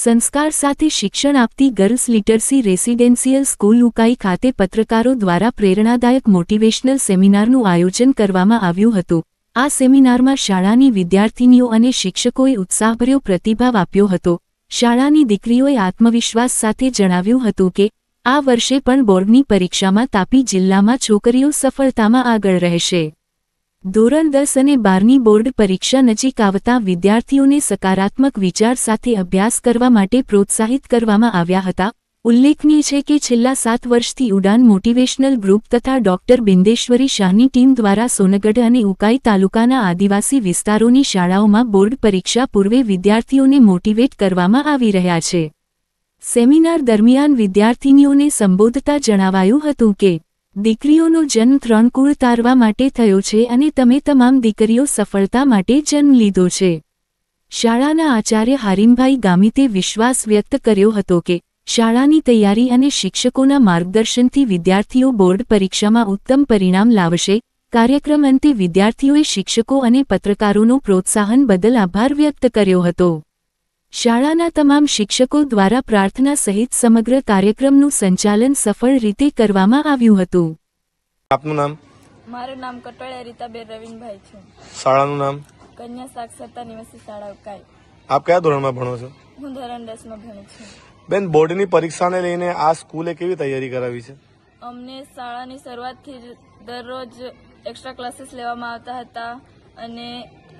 સંસ્કાર સાથે શિક્ષણ આપતી girls literacy residential school Ukai ખાતે પત્રકારો દ્વારા પ્રેરણાદાયક મોટિવેશનલ સેમિનારનું આયોજન કરવામાં આવ્યું હતું. આ સેમિનારમાં શાળાની વિદ્યાર્થિનીઓ અને શિક્ષકોએ ઉત્સાહભર્યો પ્રતિભાવ આપ્યો હતો. શાળાની દીકરીઓએ આત્મવિશ્વાસ સાથે જણાવ્યું હતું કે, આ વર્ષે પણ બોર્ડની પરીક્ષામાં તાપી જિલ્લામાં છોકરીઓ સફળતામાં આગળ રહેશે. ધોરણ દસ અને બારની બોર્ડ પરીક્ષા નજીક આવતા વિદ્યાર્થીઓને સકારાત્મક વિચાર સાથે અભ્યાસ કરવા માટે પ્રોત્સાહિત કરવામાં આવ્યા હતા. ઉલ્લેખનીય છે કે છેલ્લા સાત વર્ષથી ઉડાન મોટિવેશનલ ગ્રુપ તથા ડોક્ટર બિંદેશ્વરી શાહની ટીમ દ્વારા સોનગઢ અને ઉકાઈ તાલુકાના આદિવાસી વિસ્તારોની શાળાઓમાં બોર્ડ પરીક્ષા પૂર્વે વિદ્યાર્થીઓને મોટિવેટ કરવામાં આવી રહ્યા છે. સેમિનાર દરમિયાન વિદ્યાર્થીનીઓને સંબોધતા જણાવાયું હતું કે દીકરીઓનો જન્મ ત્રણ કુળ તારવા માટે થયો છે અને તમે તમામ દીકરીઓ સફળતા માટે જન્મ લીધો છે. શાળાના આચાર્ય હારીમભાઈ ગામિતે વિશ્વાસ વ્યક્ત કર્યો હતો કે, શાળાની તૈયારી અને શિક્ષકોના માર્ગદર્શનથી વિદ્યાર્થીઓ બોર્ડ પરીક્ષામાં ઉત્તમ પરિણામ લાવશે. કાર્યક્રમ અંતે વિદ્યાર્થીઓએ શિક્ષકો અને પત્રકારોનો પ્રોત્સાહન બદલ આભાર વ્યક્ત કર્યો હતો. શાળાના તમામ શિક્ષકો દ્વારા પ્રાર્થના સહિત સમગ્ર કાર્યક્રમનું સંચાલન સફળ રીતે કરવામાં આવ્યું હતું. આપનું નામ? મારું નામ કટોળિયા રીતાબેન રવિનભાઈ છે. શાળાનું નામ? કન્યા સાક્ષરતા નિવાસી શાળા ઉકાઈ. આપ કયા ધોરણમાં ભણો છો? હું ધોરણ દસમાં ભણું છું. બેન બોર્ડની પરીક્ષાને લઈને આ સ્કૂલે કેવી તૈયારી કરાવી છે? અમને શાળાની શરૂઆતથી જ દરરોજ એક્સ્ટ્રા ક્લાસીસ લેવામાં આવતા હતા અને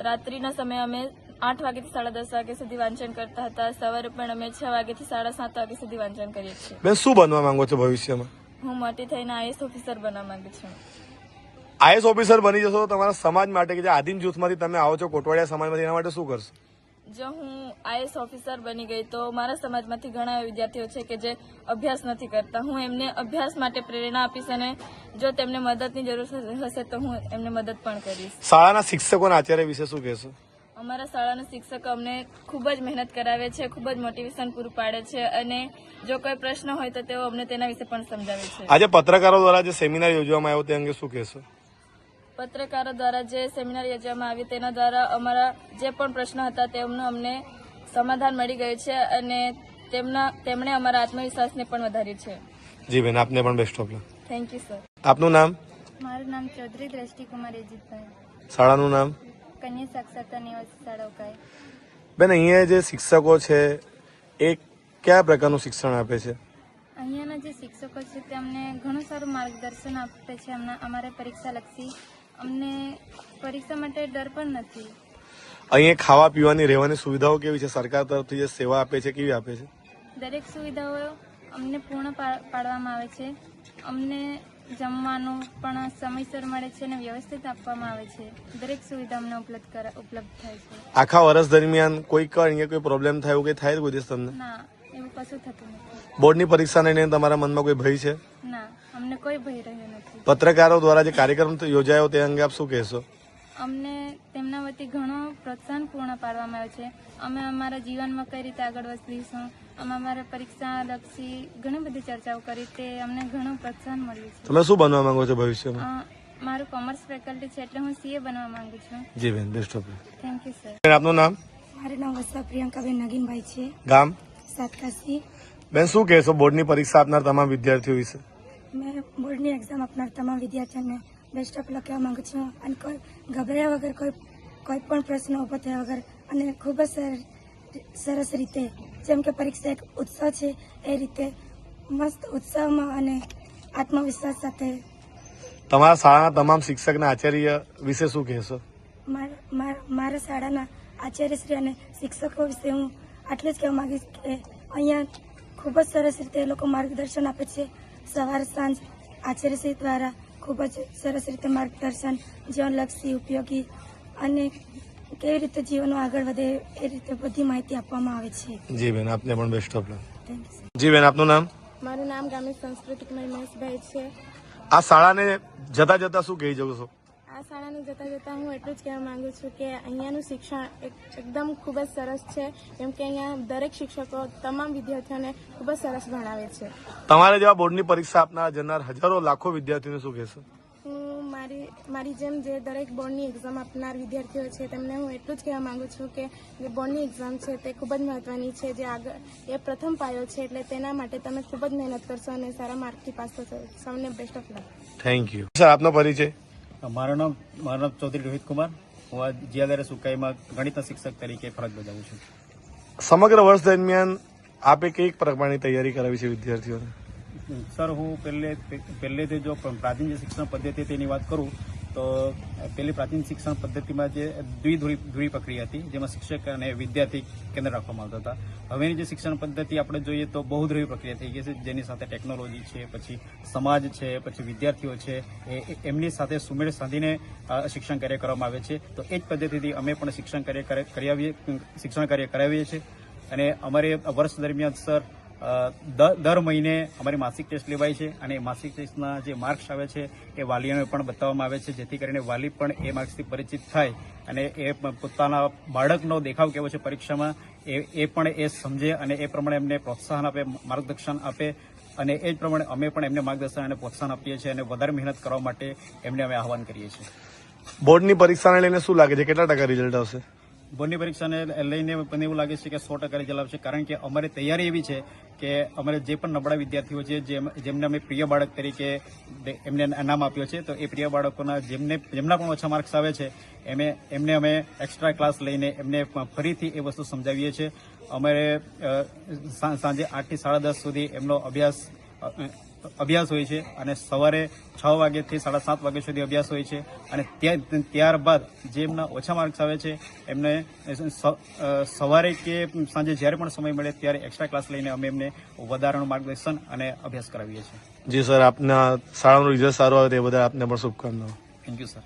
રાત્રિના સમયે અમે આઠ વાગ્યાથી સાડા દસ વાગ્યા સુધી વાંચન કરતા હતા. સવારે પણ અમે છ વાગ્યાથી સાડા સાત વાગ્યા સુધી વાંચન કરીએ છીએ. બેન શું બનવા માંગો છો ભવિષ્યમાં? હું મોટી થઈને આઈએસ ઓફિસર બનવા માંગુ છું. આઈએસ ઓફિસર બની જશો તો તમારા સમાજ માટે કે જે આદિમ જૂથમાંથી તમે આવો છો કોટવાડિયા સમાજમાંથી એના માટે શું કરશો? જો હું આઈએસ ઓફિસર બની ગઈ તો મારા સમાજમાંથી ઘણા વિદ્યાર્થીઓ છે કે જે અભ્યાસ નથી કરતા. હું એમને અભ્યાસ માટે પ્રેરણા આપીશ અને જો તેમને મદદની જરૂર હશે તો હું એમને મદદ પણ કરીશ. શાળાના શિક્ષકો આચાર્ય વિશે શું કહેશો? અમારા શાળાના શિક્ષકો અમને ખૂબ જ મહેનત કરાવે છે ખૂબ જ મોટિવેશન પૂરું પાડે છે અને જો કોઈ પ્રશ્ન હોય તો તેઓ અમને તેના વિશે પણ સમજાવે છે. આજે પત્રકારો દ્વારા જે સેમિનાર યોજવામાં આવ્યો તે અંગે શું કહેશો? પત્રકારો દ્વારા જે સેમિનાર યોજવામાં આવી તેના દ્વારા અમારા જે પણ પ્રશ્નો હતા તેમનું અમને સમાધાન મળી ગયું છે અને તેમના તેમણે અમારા આત્મવિશ્વાસને પણ વધાર્યું છે. જી બેન આપને પણ best of luck thank you sir આપનું નામ? મારું નામ ચૌધરી દ્રષ્ટિકુમાર એજીતભાઈ શાળાનું નામ? કન્યા સાક્ષરતા નિવાસી શાળા ઉકાઈ બેન અહીંયા જે શિક્ષકો છે એ કયા પ્રકારનું શિક્ષણ આપે છે? અહીંયાના જે શિક્ષકો છે તે અમને ઘણું સારું માર્ગદર્શન આપે છે અમને અમારે પરીક્ષા લક્ષી અમને પરીક્ષા માટે ડર પણ નથી. અહીંયા ખાવા પીવાની રહેવાની સુવિધાઓ કેવી છે? સરકાર તરફથી જે સેવા આપે છે કેવી આપે છે? દરેક સુવિધાઓ અમને પૂર્ણ પાડવામાં આવે છે. અમને જમવાનું પણ સમયસર મળે છે અને વ્યવસ્થિત આપવામાં આવે છે. દરેક સુવિધા અમને ઉપલબ્ધ ઉપલબ્ધ થાય છે. આખા વર્ષ દરમિયાન કોઈ ક- અહીંયા કોઈ પ્રોબ્લેમ થાય કંઈ થાય કોઈ દિવસ તમને? ના એવું કશું થતું નથી. બોર્ડની પરીક્ષાને લઈને તમારા મનમાં કોઈ ભય છે? ના અમને કોઈ ભય રહ્યો નથી. પત્રકારો દ્વારા જે કાર્યક્રમ યોજાયો તે અંગે આપ શું કહેશો? અમને તેમના વતી ઘણો પ્રોત્સાહન પૂર્ણ પાડવામાં આવ્યો છે. અમે અમારા જીવનમાં કઈ રીતે આગળ વધીશું અમે અમારા પરીક્ષા લક્ષી ઘણી બધી ચર્ચાઓ કરી તે અમને ઘણું પ્રોત્સાહન મળ્યું છે. તમે શું બનવા માંગો છો ભવિષ્યમાં? મારું કોમર્સ ફેકલ્ટી છે એટલે હું સીએ બનવા માંગુ છું. જી બેન best of thank you sir આપનું નામ? મારું નામ વસ્તા પ્રિયંકાબેન નગીનભાઈ છે. ગામ? સાતકાસી બેન શું કહેશો બોર્ડની પરીક્ષા આપનાર તમામ વિદ્યાર્થીઓ વિશે? મેં બોર્ડની એક્ઝામ આપનાર તમામ વિદ્યાર્થીઓને બેસ્ટ ઓફ લક કહેવા માંગુ છું. અને કોઈ ગભરાયા વગર કોઈ કોઈ પણ પ્રશ્ન ઊભો થયા વગર અને ખૂબ જ સર- સરસ રીતે જેમ કે પરીક્ષા એક ઉત્સવ છે એ રીતે મસ્ત ઉત્સાહમાં અને આત્મવિશ્વાસ સાથે તમારા શાળાના તમામ શિક્ષક અને આચાર્ય વિશે શું કહેશો? મારા શાળાના આચાર્યશ્રી અને શિક્ષકો વિશે હું આટલું જ કહેવા માંગીશ કે અહીંયા ખૂબ જ સરસ રીતે એ લોકો માર્ગદર્શન આપે છે. સવાર સાંજ આચાર્યશ્રી દ્વારા ખૂબ જ સરસ રીતે માર્ગદર્શન જીવનલક્ષી ઉપયોગી અને કેવી રીતે જીવનમાં આગળ વધે એ રીતે બધી માહિતી આપવામાં આવે છે. જી બેન આપને પણ best of luck thank you જી બેન આપનું નામ? મારું નામ ગામી સંસ્કૃતિક મહેશભાઈ છે. આ શાળાને જતા જતા શું કહી જશો આ શાળાને જતા જતાં હું એટલું જ કહેવા માગું છું કે અહીંયાનું શિક્ષણ એક- એકદમ ખૂબ જ સરસ છે. કેમ કે અહીંયા દરેક શિક્ષકો તમામ વિદ્યાર્થીઓને ખૂબ જ સરસ ભણાવે છે. તમારે જેવા બોર્ડની પરીક્ષા આપનાર જનાર હજારો લાખો વિદ્યાર્થીઓને શું કહેશો? હું મારી મારી જેમ જે દરેક બોર્ડની એક્ઝામ આપનાર વિદ્યાર્થીઓ છે તેમને હું એટલું જ કહેવા માંગુ છું કે જે બોર્ડની એક્ઝામ છે તે ખૂબ જ મહત્વની છે. જે આગળ એ પ્રથમ પાયો છે એટલે તેના માટે તમે ખૂબ જ મહેનત કરશો અને સારા માર્કથી પાસ થશો. સૌને best of luck thank you sir આપનો પરિચય? મારું નામ મારું નામ ચૌધરી રોહિત કુમાર. હું જીયાદારે સુકાઈમાં ગણિતના શિક્ષક તરીકે ફરજ બજાવું છું. સમગ્ર વર્ષ દરમિયાન આપે કઈ પ્રકારની તૈયારી કરાવી છે વિદ્યાર્થીઓને? સર હું પહેલે પહેલેથી જો પ્રાચીન શિક્ષણ પદ્ધતિ તેની વાત કરું તો પહેલી પ્રાચીન શિક્ષણ પદ્ધતિમાં જે દ્વિધ્રુવી ધ્રુવી પ્રક્રિયા હતી, જેમાં શિક્ષક અને વિદ્યાર્થી કેન્દ્ર રાખવામાં આવતા હતા. હવેની જે શિક્ષણ પદ્ધતિ આપણે જોઈએ તો બહુધ્રુવી પ્રક્રિયા થઈ ગઈ છે, જેની સાથે ટેકનોલોજી છે, પછી સમાજ છે, પછી વિદ્યાર્થીઓ છે, એ એમની સાથે સુમેળ સાધીને શિક્ષણ કાર્ય કરવામાં આવે છે. તો એ જ પદ્ધતિથી અમે પણ શિક્ષણ કાર્ય કરે- કરી શિક્ષણ કાર્ય કરાવીએ છીએ. અને અમારે વર્ષ દરમિયાન સર દર મહિને અમારી માસિક ટેસ્ટ લેવાય છે અને માસિક ટેસ્ટના જે માર્ક્સ આવે છે એ વાલીઓને પણ બતાવવામાં આવે છે, જેથી કરીને વાલી પણ એ માર્ક્સથી પરિચિત થાય અને એ પોતાના બાળકનો દેખાવ કેવો છે પરીક્ષામાં એ એ પણ એ સમજે અને એ પ્રમાણે એમને પ્રોત્સાહન આપે, માર્ગદર્શન આપે અને એ જ પ્રમાણે અમે પણ એમને માર્ગદર્શન અને પ્રોત્સાહન આપીએ છીએ અને વધારે મહેનત કરવા માટે એમને અમે આહવાન કરીએ છીએ. બોર્ડની પરીક્ષાને લઈને શું લાગે છે? કેટલા ટકા રિઝલ્ટ આવશે? બોર્ડની પરીક્ષાને લઈને મને એવું લાગે છે કે સો ટકા રિઝલ્ટ આવશે. કારણ કે અમારી તૈયારી એવી છે કે અમારે જે પણ નબળા વિદ્યાર્થીઓ છે, જેમ- જેમને અમે પ્રિય બાળક તરીકે એમને નામ આપ્યો છે, તો એ પ્રિય બાળકોના જેમને જેમના પણ ઓછા માર્ક્સ આવે છે, એમે એમને અમે એક્સ્ટ્રા ક્લાસ લઈને એમને ફરીથી એ વસ્તુ સમજાવીએ છીએ. અમારે સાંજે આઠથી સાડા દસ સુધી એમનો અભ્યાસ અભ્યાસ હોય છે અને સવારે છ વાગ્યાથી સાડા સાત વાગ્યા સુધી અભ્યાસ હોય છે અને ત્યાં ત્યારબાદ જે એમના ઓછા માર્ક્સ આવે છે એમને સવારે કે સાંજે જ્યારે પણ સમય મળે ત્યારે એક્સ્ટ્રા ક્લાસ લઈને અમે એમને વધારાનું માર્ગદર્શન અને અભ્યાસ કરાવીએ છીએ. જી સર આપના શાળાનું રિઝલ્ટ સારું આવે તે બધા આપને પણ શુભકામનાઓ. Thank you sir